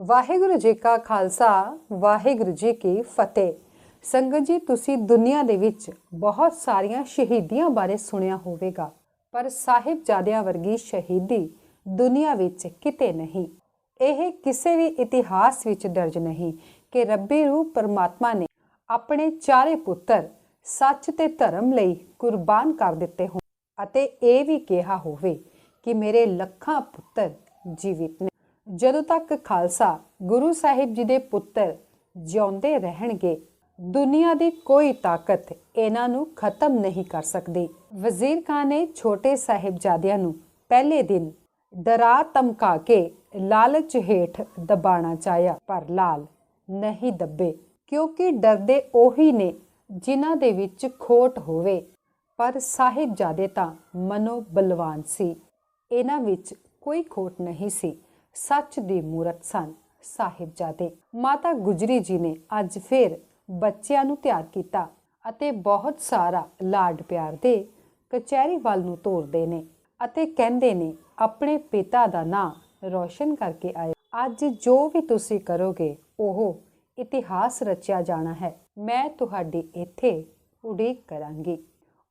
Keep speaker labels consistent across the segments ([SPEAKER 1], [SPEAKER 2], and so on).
[SPEAKER 1] ਵਾਹਿਗੁਰੂ ਜੀ ਕਾ ਖਾਲਸਾ, ਵਾਹਿਗੁਰੂ ਜੀ ਕੀ ਫਤਿਹ। ਸੰਗਤ ਜੀ, ਤੁਸੀਂ ਦੁਨੀਆ ਦੇ ਵਿੱਚ ਬਹੁਤ ਸਾਰੀਆਂ ਸ਼ਹੀਦੀਆਂ ਬਾਰੇ ਸੁਣਿਆ ਹੋਵੇਗਾ, ਪਰ ਸਾਹਿਬਜ਼ਾਦਿਆਂ ਵਰਗੀ ਸ਼ਹੀਦੀ ਦੁਨੀਆ ਵਿੱਚ ਕਿਤੇ ਨਹੀਂ। ਇਹ ਕਿਸੇ ਵੀ ਇਤਿਹਾਸ ਵਿੱਚ ਦਰਜ ਨਹੀਂ ਕਿ ਰੱਬੀ ਰੂਹ ਪਰਮਾਤਮਾ ਨੇ ਆਪਣੇ ਚਾਰੇ ਪੁੱਤਰ ਸੱਚ ਤੇ ਧਰਮ ਲਈ ਕੁਰਬਾਨ ਕਰ ਦਿੱਤੇ ਹੋਣ ਅਤੇ ਇਹ ਵੀ ਕਿਹਾ ਹੋਵੇ ਕਿ ਮੇਰੇ ਲੱਖਾਂ ਪੁੱਤਰ ਜੀਵਿਤ ਨੇ। ਜਦੋਂ ਤੱਕ ਖਾਲਸਾ ਗੁਰੂ ਸਾਹਿਬ ਜੀ ਦੇ ਪੁੱਤਰ ਜਿਉਂਦੇ ਰਹਿਣਗੇ, ਦੁਨੀਆ ਦੀ ਕੋਈ ਤਾਕਤ ਇਹਨਾਂ ਨੂੰ ਖਤਮ ਨਹੀਂ ਕਰ ਸਕਦੀ। ਵਜ਼ੀਰ ਖਾਨ ਨੇ ਛੋਟੇ ਸਾਹਿਬਜ਼ਾਦਿਆਂ ਨੂੰ ਪਹਿਲੇ ਦਿਨ ਡਰਾ ਧਮਕਾ ਕੇ ਲਾਲਚ ਹੇਠ ਦਬਾਣਾ ਚਾਹਿਆ, ਪਰ ਲਾਲ ਨਹੀਂ ਦੱਬੇ, ਕਿਉਂਕਿ ਡਰਦੇ ਉਹੀ ਨੇ ਜਿਨ੍ਹਾਂ ਦੇ ਵਿੱਚ ਖੋਟ ਹੋਵੇ। ਪਰ ਸਾਹਿਬਜ਼ਾਦੇ ਤਾਂ ਮਨੋ ਬਲਵਾਨ ਸੀ। ਇਹਨਾਂ ਵਿੱਚ ਕੋਈ ਖੋਟ ਨਹੀਂ ਸੀ। ਸੱਚ ਦੀ ਮੂਰਤ ਸਨ ਸਾਹਿਬਜ਼ਾਦੇ। ਮਾਤਾ ਗੁਜਰੀ ਜੀ ਨੇ ਅੱਜ ਫੇਰ ਬੱਚਿਆਂ ਨੂੰ ਤਿਆਰ ਕੀਤਾ ਅਤੇ ਬਹੁਤ ਸਾਰਾ ਲਾਡ ਪਿਆਰ ਦੇ ਕਚਹਿਰੀ ਵੱਲ ਨੂੰ ਤੋਰਦੇ ਨੇ ਅਤੇ ਕਹਿੰਦੇ ਨੇ, ਆਪਣੇ ਪਿਤਾ ਦਾ ਨਾਂ ਰੋਸ਼ਨ ਕਰਕੇ ਆਏ ਅੱਜ ਜੋ ਵੀ ਤੁਸੀਂ ਕਰੋਗੇ, ਉਹ ਇਤਿਹਾਸ ਰਚਿਆ ਜਾਣਾ ਹੈ। ਮੈਂ ਤੁਹਾਡੀ ਇੱਥੇ ਉਡੀਕ ਕਰਾਂਗੀ।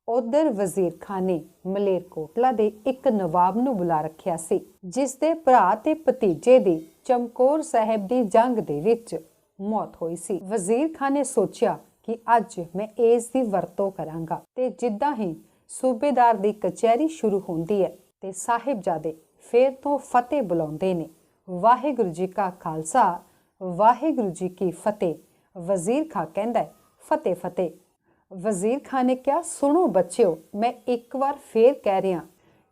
[SPEAKER 1] ਉਧਰ ਵਜ਼ੀਰ ਖਾਨ ਨੇ ਮਲੇਰਕੋਟਲਾ ਦੇ ਇੱਕ ਨਵਾਬ ਨੂੰ ਬੁਲਾ ਰੱਖਿਆ ਸੀ ਜਿਸ ਦੇ ਭਰਾ ਤੇ ਭਤੀਜੇ ਦੀ ਚਮਕੌਰ ਸਾਹਿਬ ਦੀ ਜੰਗ ਦੇ ਵਿੱਚ ਮੌਤ ਹੋਈ ਸੀ। ਵਜ਼ੀਰ ਖਾਨ ਨੇ ਸੋਚਿਆ ਕਿ ਅੱਜ ਮੈਂ ਇਸ ਦੀ ਵਰਤੋਂ ਕਰਾਂਗਾ ਤੇ ਜਿੱਦਾਂ ਹੀ ਸੂਬੇਦਾਰ ਦੀ ਕਚਹਿਰੀ ਸ਼ੁਰੂ ਹੁੰਦੀ ਹੈ ਤੇ ਸਾਹਿਬਜ਼ਾਦੇ ਫੇਰ ਤੋਂ ਫਤਿਹ ਬੁਲਾਉਂਦੇ ਨੇ। ਵਾਹਿਗੁਰੂ ਜੀ ਕਾ ਖਾਲਸਾ ਵਾਹਿਗੁਰੂ ਜੀ ਕੀ ਫਤਿਹ। ਵਜ਼ੀਰ ਖਾਂ ਕਹਿੰਦਾ ਹੈ, ਫਤਿਹ ਫਤਿਹ। ਵਜ਼ੀਰ ਖਾਨ ਨੇ ਕਿਹਾ, ਸੁਣੋ ਬੱਚਿਓ, ਮੈਂ ਇੱਕ ਵਾਰ ਫੇਰ ਕਹਿ ਰਿਹਾ,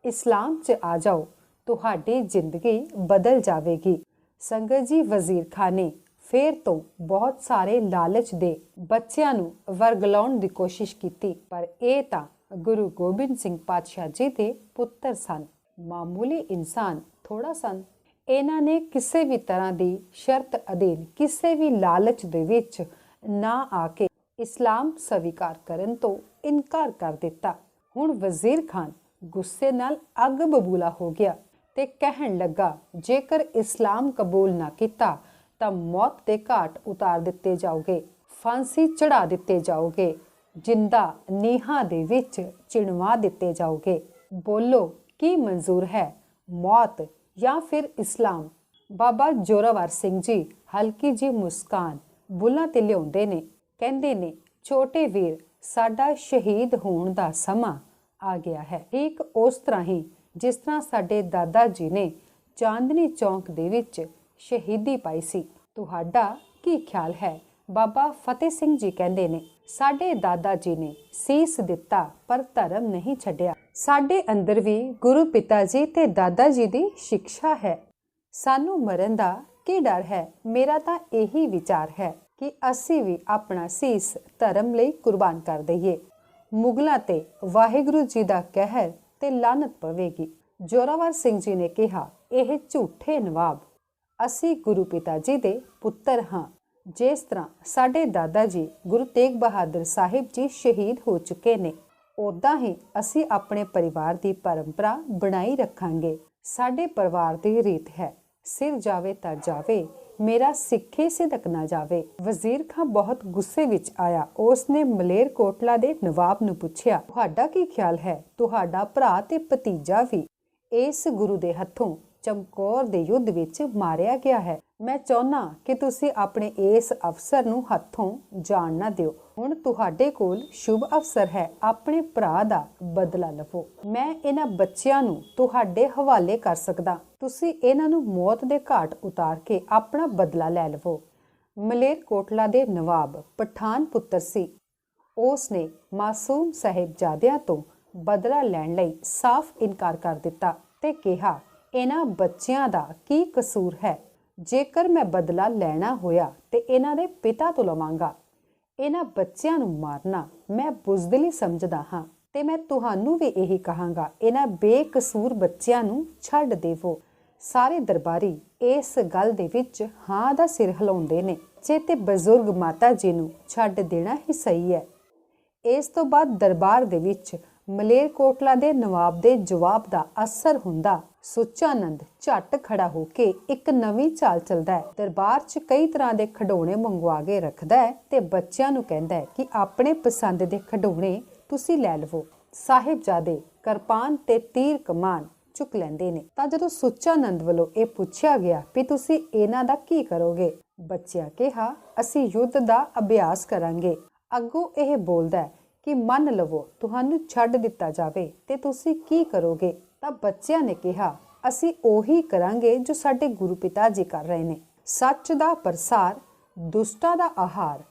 [SPEAKER 1] ਇਸਲਾਮ 'ਚ ਆ ਜਾਓ, ਤੁਹਾਡੀ ਜ਼ਿੰਦਗੀ ਬਦਲ ਜਾਵੇਗੀ। ਸੰਗਤ ਜੀ, ਵਜ਼ੀਰ ਖਾਨ ਨੇ ਫੇਰ ਤੋਂ ਬਹੁਤ ਸਾਰੇ ਲਾਲਚ ਦੇ ਬੱਚਿਆਂ ਨੂੰ ਵਰਗਲਾਉਣ ਦੀ ਕੋਸ਼ਿਸ਼ ਕੀਤੀ, ਪਰ ਇਹ ਤਾਂ ਗੁਰੂ ਗੋਬਿੰਦ ਸਿੰਘ ਪਾਤਸ਼ਾਹ ਜੀ ਦੇ ਪੁੱਤਰ ਸਨ। ਮਾਮੂਲੀ ਇਨਸਾਨ ਥੋੜਾ ਸਨ। ਇਹਨਾਂ ਨੇ ਕਿਸੇ ਵੀ ਤਰ੍ਹਾਂ ਦੀ ਸ਼ਰਤ ਅਧੀਨ, ਕਿਸੇ ਵੀ ਲਾਲਚ ਦੇ ਵਿੱਚ ਨਾ ਆ ਕੇ ਇਸਲਾਮ ਸਵੀਕਾਰ ਕਰਨ ਤੋਂ ਇਨਕਾਰ ਕਰ ਦਿੱਤਾ। ਹੁਣ ਵਜ਼ੀਰ ਖਾਨ ਗੁੱਸੇ ਨਾਲ ਅੱਗ ਬਬੂਲਾ ਹੋ ਗਿਆ ਤੇ ਕਹਿਣ ਲੱਗਾ, ਜੇਕਰ ਇਸਲਾਮ ਕਬੂਲ ਨਾ ਕੀਤਾ, ਤਾਂ ਮੌਤ ਦੇ ਘਾਟ ਉਤਾਰ ਦਿੱਤੇ ਜਾਓਗੇ, ਫਾਂਸੀ ਚੜਾ ਦਿੱਤੇ ਜਾਓਗੇ, ਜਿੰਦਾ ਨੀਹਾਂ ਦੇ ਵਿੱਚ ਚਿਣਵਾ ਦਿੱਤੇ ਜਾਓਗੇ। ਬੋਲੋ, ਕੀ ਮਨਜ਼ੂਰ ਹੈ, ਮੌਤ ਜਾਂ ਫਿਰ ਇਸਲਾਮ? ਬਾਬਾ ਜੋਰਾਵਰ ਸਿੰਘ ਜੀ ਹਲਕੀ ਜੀ ਮੁਸਕਾਨ ਬੁੱਲਾਂ ਤੇ ਲਿਆਉਂਦੇ ਨੇ। ਕਹਿੰਦੇ ਨੇ, ਛੋਟੇ ਵੀਰ, ਸਾਡਾ ਸ਼ਹੀਦ ਹੋਣ ਦਾ ਸਮਾਂ ਆ ਗਿਆ ਹੈ। ਠੀਕ ਉਸ ਤਰ੍ਹਾਂ ਹੀ ਜਿਸ ਤਰ੍ਹਾਂ ਸਾਡੇ ਦਾਦਾ ਜੀ ਨੇ ਚਾਂਦਨੀ ਚੌਂਕ ਦੇ ਵਿੱਚ ਸ਼ਹੀਦੀ ਪਾਈ ਸੀ। ਤੁਹਾਡਾ ਕੀ ਖਿਆਲ ਹੈ? ਬਾਬਾ ਫਤਿਹ ਸਿੰਘ ਜੀ ਕਹਿੰਦੇ ਨੇ, ਸਾਡੇ ਦਾਦਾ ਜੀ ਨੇ ਸੀਸ ਦਿੱਤਾ, ਪਰ ਧਰਮ ਨਹੀਂ ਛੱਡਿਆ। ਸਾਡੇ ਅੰਦਰ ਵੀ ਗੁਰੂ ਪਿਤਾ ਜੀ ਤੇ ਦਾਦਾ ਜੀ ਦੀ ਸਿੱਖਿਆ ਹੈ। ਸਾਨੂੰ ਮਰਨ ਦਾ ਕੀ ਡਰ ਹੈ? ਮੇਰਾ ਤਾਂ ਇਹੀ ਵਿਚਾਰ ਹੈ ਕਿ ਅਸੀਂ ਵੀ ਆਪਣਾ ਸੀਸ ਧਰਮ ਲਈ ਕੁਰਬਾਨ ਕਰ ਦਈਏ। ਮੁਗਲਾਂ ਤੇ ਵਾਹਿਗੁਰੂ ਜੀ ਦਾ ਕਹਿਰ ਤੇ ਲਾਨਤ ਪਵੇਗੀ। ਜੋਰਾਵਰ ਸਿੰਘ ਜੀ ਨੇ ਕਿਹਾ, ਇਹ ਝੂਠੇ ਨਵਾਬ। ਅਸੀਂ ਗੁਰੂ ਪਿਤਾ ਜੀ ਦੇ ਪੁੱਤਰ ਹਾਂ। ਜਿਸ ਤਰ੍ਹਾਂ ਸਾਡੇ ਦਾਦਾ ਜੀ ਗੁਰੂ ਤੇਗ ਬਹਾਦਰ ਸਾਹਿਬ ਜੀ ਸ਼ਹੀਦ ਹੋ ਚੁੱਕੇ ਨੇ ਉਦਾਂ ਹੀ ਅਸੀਂ ਆਪਣੇ ਪਰਿਵਾਰ ਦੀ ਪਰੰਪਰਾ ਬਣਾਈ ਰੱਖਾਂਗੇ। ਸਾਡੇ ਪਰਿਵਾਰ ਦੀ ਰੀਤ ਹੈ, ਸਿਰ ਜਾਵੇ ਤਾਂ ਜਾਵੇ ਮੇਰਾ ਸਿੱਖੇ ਸਿਦਕ ਨਾ ਜਾਵੇ। ਵਜ਼ੀਰ ਖਾਂ ਬਹੁਤ ਗੁੱਸੇ ਵਿੱਚ ਆਇਆ। ਉਸ ਨੇ ਮਲੇਰ ਕੋਟਲਾ ਦੇ ਨਵਾਬ ਨੂੰ ਪੁੱਛਿਆ, ਤੁਹਾਡਾ ਕੀ ਖਿਆਲ ਹੈ? ਤੁਹਾਡਾ ਭਰਾ ਤੇ ਭਤੀਜਾ ਵੀ ਇਸ ਗੁਰੂ ਦੇ ਹੱਥੋਂ ਚਮਕੌਰ ਦੇ ਯੁੱਧ ਵਿੱਚ ਮਾਰਿਆ ਗਿਆ ਹੈ। ਮੈਂ ਚਾਹੁੰਨਾ ਕਿ ਤੁਸੀਂ ਆਪਣੇ ਇਸ ਅਫਸਰ ਨੂੰ ਹੱਥੋਂ ਜਾਣ ਨਾ ਦਿਓ। ਹੁਣ ਤੁਹਾਡੇ ਕੋਲ ਸ਼ੁਭ ਅਫਸਰ ਹੈ। ਆਪਣੇ ਭਰਾ ਦਾ ਬਦਲਾ ਲਵੋ। ਮੈਂ ਇਹਨਾਂ ਬੱਚਿਆਂ ਨੂੰ ਤੁਹਾਡੇ ਹਵਾਲੇ ਕਰ ਸਕਦਾ। ਤੁਸੀਂ ਇਹਨਾਂ ਨੂੰ ਮੌਤ ਦੇ ਘਾਟ ਉਤਾਰ ਕੇ ਆਪਣਾ ਬਦਲਾ ਲੈ ਲਵੋ। ਮਲੇਰ ਕੋਟਲਾ ਦੇ ਨਵਾਬ ਪਠਾਨ ਪੁੱਤਰ ਸੀ। ਉਸ ਨੇ ਮਾਸੂਮ ਸਾਹਿਬਜ਼ਾਦਿਆਂ ਤੋਂ ਬਦਲਾ ਲੈਣ ਲਈ ਸਾਫ਼ ਇਨਕਾਰ ਕਰ ਦਿੱਤਾ ਤੇ ਕਿਹਾ ਇਹਨਾਂ ਬੱਚਿਆਂ ਦਾ ਕੀ ਕਸੂਰ ਹੈ? ਜੇਕਰ ਮੈਂ ਬਦਲਾ ਲੈਣਾ ਹੋਇਆ ਤੇ ਇਹਨਾਂ ਦੇ ਪਿਤਾ ਤੋਂ ਲਵਾਂਗਾ, ਇਹਨਾਂ ਬੱਚਿਆਂ ਨੂੰ ਮਾਰਨਾ ਮੈਂ ਬੁਜ਼ਦਿਲੀ ਸਮਝਦਾ ਹਾਂ ਤੇ ਮੈਂ ਤੁਹਾਨੂੰ ਵੀ ਇਹੀ ਕਹਾਂਗਾ, ਇਹਨਾਂ ਬੇਕਸੂਰ ਬੱਚਿਆਂ ਨੂੰ ਛੱਡ ਦੇਵੋ। ਸਾਰੇ ਦਰਬਾਰੀ ਇਸ ਗੱਲ ਦੇ ਵਿੱਚ ਹਾਂ ਦਾ ਸਿਰ ਹਿਲਾਉਂਦੇ ਨੇ, ਜੇ ਤੇ ਬਜ਼ੁਰਗ ਮਾਤਾ ਜੀ ਨੂੰ ਛੱਡ ਦੇਣਾ ਹੀ ਸਹੀ ਹੈ। ਇਸ ਤੋਂ ਬਾਅਦ ਦਰਬਾਰ ਦੇ ਵਿੱਚ ਮਲੇਰਕੋਟਲਾ ਦੇ ਨਵਾਬ ਦੇ ਜਵਾਬ ਦਾ ਅਸਰ ਹੁੰਦਾ ਸੁੱਚਾਨੰਦ ਝੱਟ ਖੜਾ ਹੋ ਕੇ ਇੱਕ ਨਵੀਂ ਚਾਲ ਚੱਲਦਾ ਹੈ। ਦਰਬਾਰ 'ਚ ਕਈ ਤਰ੍ਹਾਂ ਦੇ ਖਿਡੌਣੇ ਮੰਗਵਾ ਕੇ ਰੱਖਦਾ ਹੈ ਤੇ ਬੱਚਿਆਂ ਨੂੰ ਕਹਿੰਦਾ ਹੈ ਕਿ ਆਪਣੇ ਪਸੰਦ ਦੇ ਖਿਡੌਣੇ ਤੁਸੀਂ ਲੈ ਲਵੋ। ਸਾਹਿਬਜ਼ਾਦੇ ਕਿਰਪਾਨ ਤੇ ਤੀਰ ਕਮਾਨ ਚੁੱਕ ਲੈਂਦੇ ਨੇ। ਤਾਂ ਜਦੋਂ ਸੁੱਚਾਨੰਦ ਵੱਲੋਂ ਇਹ ਪੁੱਛਿਆ ਗਿਆ ਵੀ ਤੁਸੀਂ ਇਹਨਾਂ ਦਾ ਕੀ ਕਰੋਗੇ, ਬੱਚਿਆਂ ਕਿਹਾ, ਅਸੀਂ ਯੁੱਧ ਦਾ ਅਭਿਆਸ ਕਰਾਂਗੇ। ਅੱਗੋਂ ਇਹ ਬੋਲਦਾ ਹੈ ਕਿ ਮੰਨ ਲਵੋ, ਤੁਹਾਨੂੰ ਛੱਡ ਦਿੱਤਾ ਜਾਵੇ ਤੇ ਤੁਸੀਂ ਕੀ ਕਰੋਗੇ? ਤਾਂ ਬੱਚਿਆਂ ਨੇ ਕਿਹਾ, ਅਸੀਂ ਉਹੀ ਕਰਾਂਗੇ ਜੋ ਸਾਡੇ ਗੁਰੂ ਪਿਤਾ ਜੀ ਕਰ ਰਹੇ ਨੇ। ਸੱਚ ਦਾ ਪ੍ਰਸਾਰ, ਦੁਸ਼ਟਾਂ ਦਾ ਆਹਾਰ,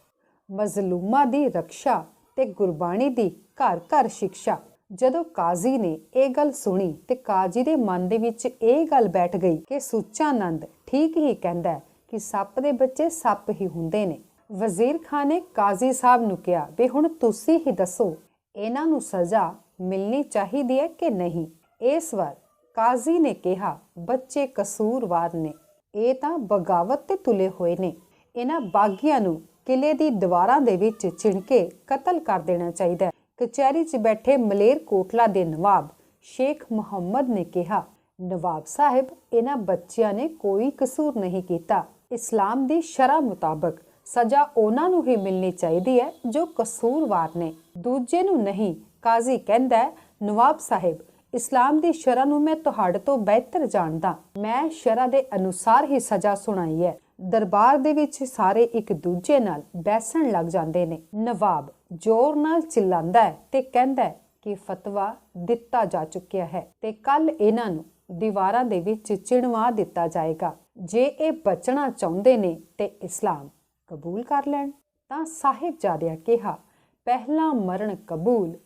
[SPEAKER 1] ਮਜ਼ਲੂਮਾਂ ਦੀ ਰੱਖਿਆ ਤੇ ਗੁਰਬਾਣੀ ਦੀ ਘਰ ਘਰ ਸਿੱਖਿਆ ਜਦੋਂ ਕਾਜ਼ੀ ਨੇ ਇਹ ਗੱਲ ਸੁਣੀ ਤੇ ਕਾਜ਼ੀ ਦੇ ਮਨ ਦੇ ਵਿੱਚ ਇਹ ਗੱਲ ਬੈਠ ਗਈ ਕਿ ਸੁੱਚਾਨੰਦ ਠੀਕ ਹੀ ਕਹਿੰਦਾ ਹੈ ਕਿ ਸੱਪ ਦੇ ਬੱਚੇ ਸੱਪ ਹੀ ਹੁੰਦੇ ਨੇ। ਵਜ਼ੀਰ ਖਾਨ ਨੇ ਕਾਜ਼ੀ ਸਾਹਿਬ ਨੂੰ ਕਿਹਾ, ਵੀ ਹੁਣ ਤੁਸੀਂ ਹੀ ਦੱਸੋ, ਇਹਨਾਂ ਨੂੰ ਸਜ਼ਾ ਮਿਲਣੀ ਚਾਹੀਦੀ ਹੈ ਕਿ ਨਹੀਂ? ਇਸ ਵਾਰ ਕਾਜ਼ੀ ਨੇ ਕਿਹਾ, ਬੱਚੇ ਕਸੂਰਵਾਰ ਨੇ। ਇਹ ਤਾਂ ਬਗਾਵਤ ਤੇ ਤੁਲੇ ਹੋਏ ਨੇ। ਇਹਨਾਂ ਬਾਗੀਆਂ ਨੂੰ ਕਿਲੇ ਦੀ ਦੀਵਾਰਾਂ ਦੇ ਵਿੱਚ ਚਿਣਕੇ ਕਤਲ ਕਰ ਦੇਣਾ ਚਾਹੀਦਾ ਹੈ। ਕਚਹਿਰੀ 'ਚ ਬੈਠੇ ਮਲੇਰ ਕੋਟਲਾ ਦੇ ਨਵਾਬ ਸ਼ੇਖ ਮੁਹੰਮਦ ਨੇ ਕਿਹਾ, ਨਵਾਬ ਸਾਹਿਬ, ਇਹਨਾਂ ਬੱਚਿਆਂ ਨੇ ਕੋਈ ਕਸੂਰ ਨਹੀਂ ਕੀਤਾ। ਇਸਲਾਮ ਦੀ ਸ਼ਰਅ ਮੁਤਾਬਕ ਸਜ਼ਾ ਉਹਨਾਂ ਨੂੰ ਹੀ ਮਿਲਣੀ ਚਾਹੀਦੀ ਹੈ ਜੋ ਕਸੂਰਵਾਰ ਨੇ। ਦੂਜੇ ਨੂੰ ਨਹੀਂ, ਕਾਜ਼ੀ ਕਹਿੰਦਾ ਨਵਾਬ ਸਾਹਿਬ ਇਸਲਾਮ ਦੀ ਸ਼ਰਅ ਨੂੰ ਮੈਂ ਤੁਹਾਡੇ ਤੋਂ ਬਿਹਤਰ ਜਾਣਦਾ। ਮੈਂ ਸ਼ਰਅ ਦੇ ਅਨੁਸਾਰ ਹੀ ਸਜ਼ਾ ਸੁਣਾਈ ਹੈ। ਦਰਬਾਰ ਦੇ ਵਿੱਚ ਸਾਰੇ ਇੱਕ ਦੂਜੇ ਨਾਲ ਬੈਸਣ ਲੱਗ ਜਾਂਦੇ ਨੇ। ਨਵਾਬ ਜ਼ੋਰ ਨਾਲ ਚਿল্লাਂਦਾ ਹੈ ਤੇ ਕਹਿੰਦਾ ਹੈ ਕਿ ਫਤਵਾ ਦਿੱਤਾ ਜਾ ਚੁੱਕਿਆ ਹੈ ਤੇ ਕੱਲ ਇਹਨਾਂ ਨੂੰ ਦੀਵਾਰਾਂ ਦੇ ਵਿੱਚ ਚਿਣਵਾ ਦਿੱਤਾ ਜਾਏਗਾ। ਜੇ ਇਹ ਬਚਣਾ ਚਾਹੁੰਦੇ ਨੇ ਤੇ ਇਸਲਾਮ ਕਬੂਲ ਕਰ ਲੈਣ। ਤਾਂ ਸਾਹਿਬਜ਼ਾਦਿਆਂ ਕਿਹਾ, ਪਹਿਲਾ ਮਰਨ ਕਬੂਲ,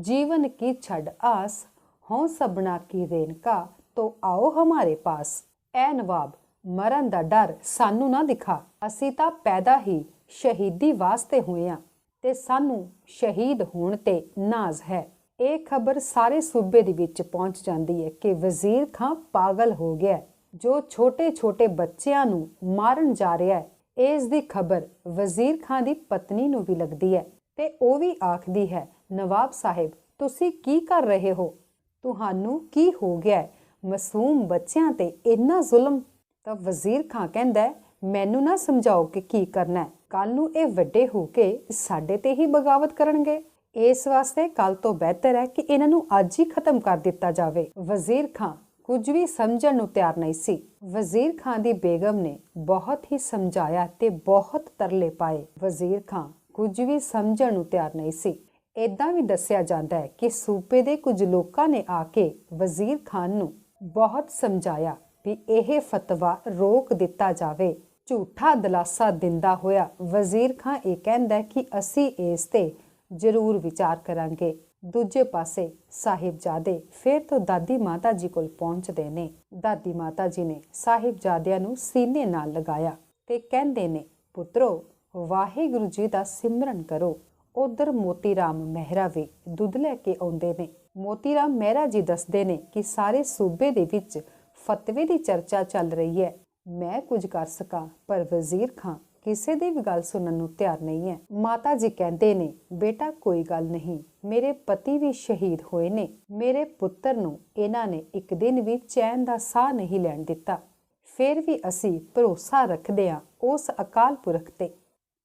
[SPEAKER 1] ਜੀਵਨ ਕੀ ਛੱਡ ਆਸ ਹੋਂ ਸਬਨਾ ਕੀ ਰੇਨਕਾ ਤੋ ਆਓ ਹਮਾਰੇ ਪਾਸ। ਐ ਨਵਾਬ, ਮਰਨ ਦਾ ਡਰ ਸਾਨੂੰ ਨਾ ਦਿਖਾ। ਅਸੀਂ ਤਾਂ ਪੈਦਾ ਹੀ ਸ਼ਹੀਦੀ ਵਾਸਤੇ ਹੋਏ ਆ ਤੇ ਸਾਨੂੰ ਸ਼ਹੀਦ ਹੋਣ ਤੇ ਨਾਜ਼ ਹੈ। ਇਹ ਖਬਰ ਸਾਰੇ ਸੂਬੇ ਦੇ ਵਿੱਚ ਪਹੁੰਚ ਜਾਂਦੀ ਹੈ ਕਿ ਵਜ਼ੀਰ ਖਾਂ ਪਾਗਲ ਹੋ ਗਿਆ ਜੋ ਛੋਟੇ-ਛੋਟੇ ਬੱਚਿਆਂ ਨੂੰ ਮਾਰਨ ਜਾ ਰਿਹਾ ਹੈ। ਇਸ ਦੀ ਖਬਰ ਵਜ਼ੀਰ ਖਾਂ ਦੀ ਪਤਨੀ ਨੂੰ ਵੀ ਲੱਗਦੀ ਹੈ ਤੇ ਉਹ ਵੀ ਆਖਦੀ ਹੈ, ਨਵਾਬ ਸਾਹਿਬ, ਤੁਸੀਂ ਕੀ ਕਰ ਰਹੇ ਹੋ? ਤੁਹਾਨੂੰ ਕੀ ਹੋ ਗਿਆ ਹੈ? ਮਾਸੂਮ ਬੱਚਿਆਂ ਤੇ ਇੰਨਾ ਜ਼ੁਲਮ? ਤਾਂ ਵਜ਼ੀਰ ਖਾਂ ਕਹਿੰਦਾ ਮੈਨੂੰ ਨਾ ਸਮਝਾਓ ਕਿ ਕੀ ਕਰਨਾ ਹੈ। ਕੱਲ ਨੂੰ ਇਹ ਵੱਡੇ ਹੋ ਕੇ ਸਾਡੇ ਤੇ ਹੀ ਬਗਾਵਤ ਕਰਨਗੇ। ਇਸ ਵਾਸਤੇ ਕੱਲ ਤੋਂ ਬਿਹਤਰ ਹੈ ਕਿ ਇਹਨਾਂ ਨੂੰ ਅੱਜ ਹੀ ਖਤਮ ਕਰ ਦਿੱਤਾ ਜਾਵੇ। ਵਜ਼ੀਰ ਖਾਂ ਕੁਝ ਵੀ ਸਮਝਣ ਨੂੰ ਤਿਆਰ ਨਹੀਂ ਸੀ। ਵਜ਼ੀਰ ਖਾਂ ਦੀ ਬੇਗਮ ਨੇ ਬਹੁਤ ਹੀ ਸਮਝਾਇਆ ਤੇ ਬਹੁਤ ਤਰਲੇ ਪਾਏ। ਵਜ਼ੀਰ ਖਾਂ ਕੁਝ ਵੀ ਸਮਝਣ ਨੂੰ ਤਿਆਰ ਨਹੀਂ ਸੀ। ਇਦਾਂ ਵੀ ਦੱਸਿਆ ਜਾਂਦਾ ਹੈ ਕਿ ਸੂਬੇ ਦੇ ਕੁਝ ਲੋਕਾਂ ਨੇ ਆ ਕੇ ਵਜ਼ੀਰ ਖਾਨ ਨੂੰ ਬਹੁਤ ਸਮਝਾਇਆ ਵੀ ਇਹ ਫਤਵਾ ਰੋਕ ਦਿੱਤਾ ਜਾਵੇ। ਝੂਠਾ ਦਲਾਸਾ ਦਿੰਦਾ ਹੋਇਆ ਵਜ਼ੀਰ ਖਾਨ ਇਹ ਕਹਿੰਦਾ ਕਿ ਅਸੀਂ ਇਸ ਤੇ ਜ਼ਰੂਰ ਵਿਚਾਰ ਕਰਾਂਗੇ। ਦੂਜੇ ਪਾਸੇ ਸਾਹਿਬਜ਼ਾਦੇ ਫਿਰ ਤੋਂ ਦਾਦੀ ਮਾਤਾ ਜੀ ਕੋਲ ਪਹੁੰਚਦੇ ਨੇ। ਦਾਦੀ ਮਾਤਾ ਜੀ ਨੇ ਸਾਹਿਬਜ਼ਾਦਿਆਂ ਨੂੰ ਸੀਨੇ ਨਾਲ ਲਗਾਇਆ ਤੇ ਕਹਿੰਦੇ ਨੇ, ਪੁੱਤਰੋ, ਵਾਹਿਗੁਰੂ ਜੀ ਦਾ ਸਿਮਰਨ ਕਰੋ। ਉਧਰ ਮੋਤੀ ਰਾਮ ਮਹਿਰਾ ਵੀ ਦੁੱਧ ਲੈ ਕੇ ਆਉਂਦੇ ਨੇ। ਮੋਤੀ ਰਾਮ ਮਹਿਰਾ ਜੀ ਦੱਸਦੇ ਨੇ ਕਿ ਸਾਰੇ ਸੂਬੇ ਦੇ ਵਿੱਚ ਫਤਵੇ ਦੀ ਚਰਚਾ ਚੱਲ ਰਹੀ ਹੈ। ਮੈਂ ਕੁਝ ਕਰ ਸਕਾਂ, ਪਰ ਵਜ਼ੀਰ ਖਾਂ, ਕਿਸੇ ਦੀ ਵੀ ਗੱਲ ਸੁਣਨ ਨੂੰ ਤਿਆਰ ਨਹੀਂ ਹੈ। ਮਾਤਾ ਜੀ ਕਹਿੰਦੇ ਨੇ, ਬੇਟਾ, ਕੋਈ ਗੱਲ ਨਹੀਂ। ਮੇਰੇ ਪਤੀ ਵੀ ਸ਼ਹੀਦ ਹੋਏ ਨੇ। ਮੇਰੇ ਪੁੱਤਰ ਨੂੰ ਇਹਨਾਂ ਨੇ ਇੱਕ ਦਿਨ ਵੀ ਚੈਨ ਦਾ ਸਾਹ ਨਹੀਂ ਲੈਣ ਦਿੱਤਾ। ਫਿਰ ਵੀ ਅਸੀਂ ਭਰੋਸਾ ਰੱਖਦੇ ਹਾਂ ਉਸ ਅਕਾਲ ਪੁਰਖ ਤੇ।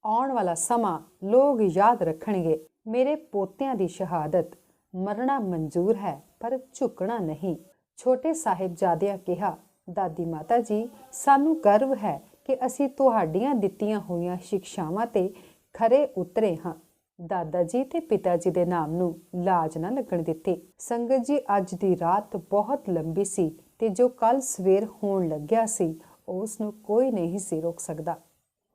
[SPEAKER 1] ਆਉਣ ਵਾਲਾ ਸਮਾਂ ਲੋਕ ਯਾਦ ਰੱਖਣਗੇ। ਮੇਰੇ ਪੋਤਿਆਂ ਦੀ ਸ਼ਹਾਦਤ। ਮਰਨਾ ਮਨਜ਼ੂਰ ਹੈ, ਪਰ ਝੁਕਣਾ ਨਹੀਂ। ਛੋਟੇ ਸਾਹਿਬਜ਼ਾਦਿਆਂ ਕਿਹਾ, ਦਾਦੀ ਮਾਤਾ ਜੀ, ਸਾਨੂੰ ਗਰਵ ਹੈ ਕਿ ਅਸੀਂ ਤੁਹਾਡੀਆਂ ਦਿੱਤੀਆਂ ਹੋਈਆਂ ਸਿੱਖਿਆਵਾਂ ਤੇ ਖਰੇ ਉਤਰੇ ਹਾਂ। ਦਾਦਾ ਜੀ ਤੇ ਪਿਤਾ ਜੀ ਦੇ ਨਾਮ ਨੂੰ ਲਾਜ ਨਾ ਲੱਗਣ ਦਿੱਤੀ। ਸੰਗਤ ਜੀ, ਅੱਜ ਦੀ ਰਾਤ ਬਹੁਤ ਲੰਬੀ ਸੀ ਤੇ ਜੋ ਕੱਲ ਸਵੇਰ ਹੋਣ ਲੱਗਿਆ ਸੀ, ਉਸ ਨੂੰ ਕੋਈ ਨਹੀਂ ਸੀ ਰੋਕ ਸਕਦਾ।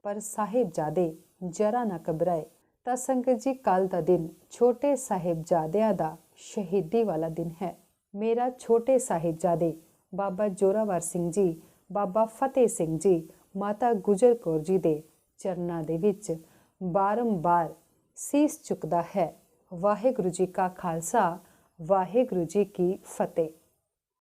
[SPEAKER 1] ਪਰ ਸਾਹਿਬਜ਼ਾਦੇ ਜਰਾ ਨਾ ਘਬਰਾਏ। ਤਾਂ ਸੰਗਤ ਜੀ ਕੱਲ ਦਾ ਦਿਨ ਛੋਟੇ ਸਾਹਿਬਜ਼ਾਦਿਆਂ ਦਾ ਸ਼ਹੀਦੀ ਵਾਲਾ ਦਿਨ ਹੈ। ਮੇਰਾ ਛੋਟੇ ਸਾਹਿਬਜ਼ਾਦੇ ਬਾਬਾ ਜੋਰਾਵਰ ਸਿੰਘ ਜੀ, ਬਾਬਾ ਫਤਿਹ ਸਿੰਘ ਜੀ, ਮਾਤਾ ਗੁਜਰ ਕੌਰ ਜੀ ਦੇ ਚਰਨਾਂ ਦੇ ਵਿੱਚ ਬਾਰੰਬਾਰ ਸੀਸ ਝੁਕਦਾ ਹੈ। ਵਾਹਿਗੁਰੂ ਜੀ ਕਾ ਖਾਲਸਾ, ਵਾਹਿਗੁਰੂ ਜੀ ਕੀ ਫਤਿਹ।